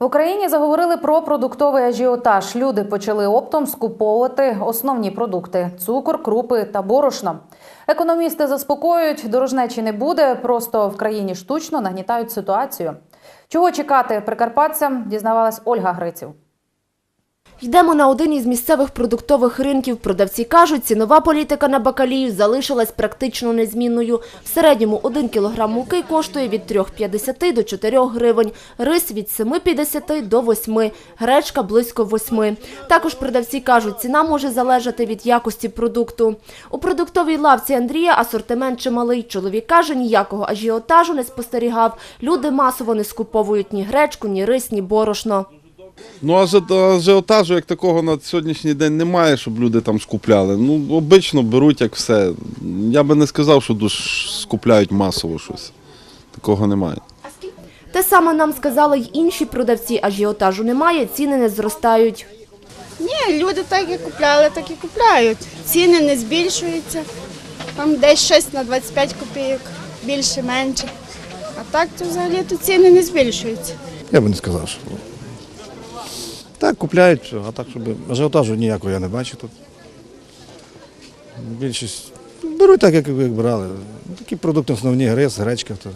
В Україні заговорили про продуктовий ажіотаж. Люди почали оптом скуповувати основні продукти: цукор, крупи та борошно. Економісти заспокоюють, дорожнечі не буде, просто в країні штучно нагнітають ситуацію. Чого чекати прикарпатцям, дізнавалась Ольга Гриців. Йдемо на один із місцевих продуктових ринків. Продавці кажуть, цінова політика на бакалію залишилась практично незмінною. В середньому 1 кілограм муки коштує від 3,50 до 4 гривень, рис від 7,50 до 8, гречка близько 8. Також продавці кажуть, ціна може залежати від якості продукту. У продуктовій лавці Андрія асортимент чималий. Чоловік каже, ніякого ажіотажу не спостерігав. Люди масово не скуповують ні гречку, ні рис, ні борошно. Ну, ажі- ажіотажу як такого на сьогоднішній день немає, щоб люди там скупляли. Ну, обично беруть як все. Я би не сказав, що дуже скупляють масово щось. Такого немає. Те саме нам сказали й інші продавці. Ажіотажу немає, ціни не зростають. Ні, люди так і купляли, так і купляють. Ціни не збільшуються. Там десь щось на 25 копійок, більше, менше. А так то взагалі то ціни не збільшуються. Я би не сказав, що. Так, купляють, а так, щоб ажіотажу ніякого я не бачу тут. Більшість беруть так, як, як брали. Такі продукти основні, рис, гречка. То.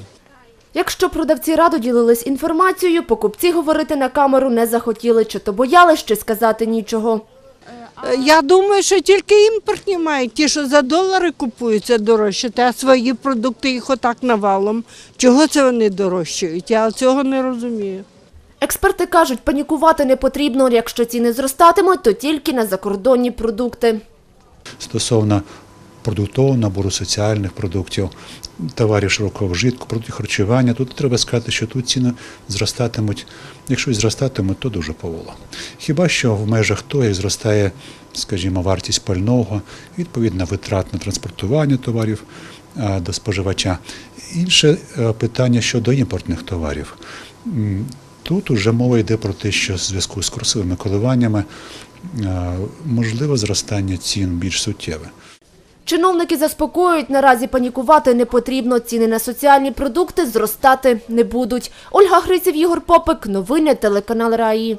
Якщо продавці радо ділились інформацією, покупці говорити на камеру не захотіли, чи то боялись, чи сказати нічого. Я думаю, що тільки імпортні мають. Ті, що за долари купуються дорожче, а свої продукти їх отак навалом. Чого це вони дорожчають? Я цього не розумію. Експерти кажуть, панікувати не потрібно. Якщо ціни зростатимуть, то тільки на закордонні продукти. стосовно продуктового набору соціальних продуктів, товарів широкого вжитку, продуктів харчування. Тут треба сказати, що тут ціни зростатимуть. Якщо зростатимуть, то дуже поволо. Хіба що в межах того, як зростає, скажімо, вартість пального, відповідно витрат на транспортування товарів до споживача. Інше е, питання щодо імпортних товарів. Тут уже мова йде про те, що в зв'язку з курсовими коливаннями можливе можливо зростання цін більш суттєве. Чиновники заспокоюють, наразі панікувати не потрібно. Ціни на соціальні продукти зростати не будуть. Ольга Гриців, Ігор Попик. Новини телеканал Раї.